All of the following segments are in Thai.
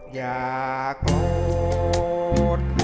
ดอยากโกรธ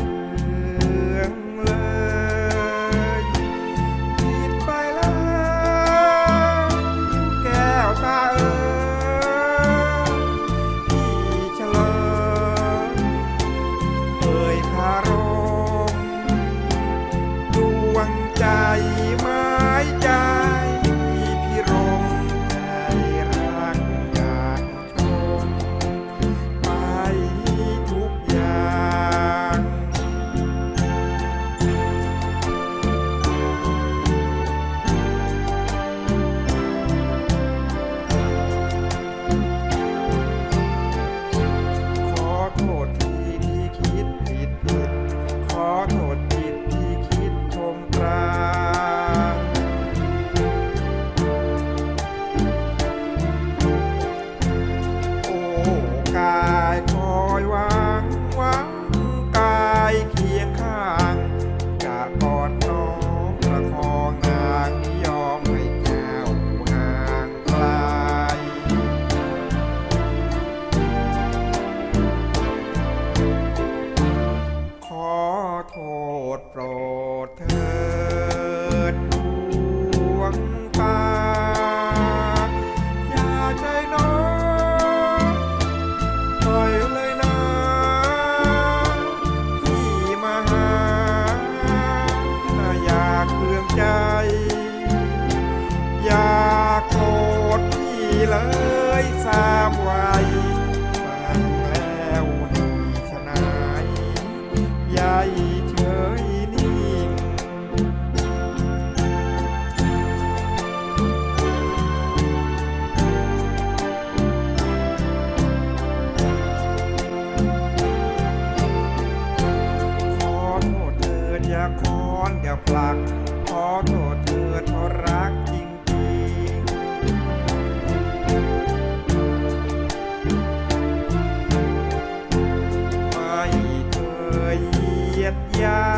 ดโปรดเถิดวงตา อย่าใจน้องปล่อยเลยนะที่มาหา อยากเครื่องใจ อย่าโกรธพี่เลยสามวัยฟังแล้วนี่ชนายใหญ่ ครอย่าผลัก ขอโทษเธอเพราะรักจริงจริงไม่เคยเหยียดยา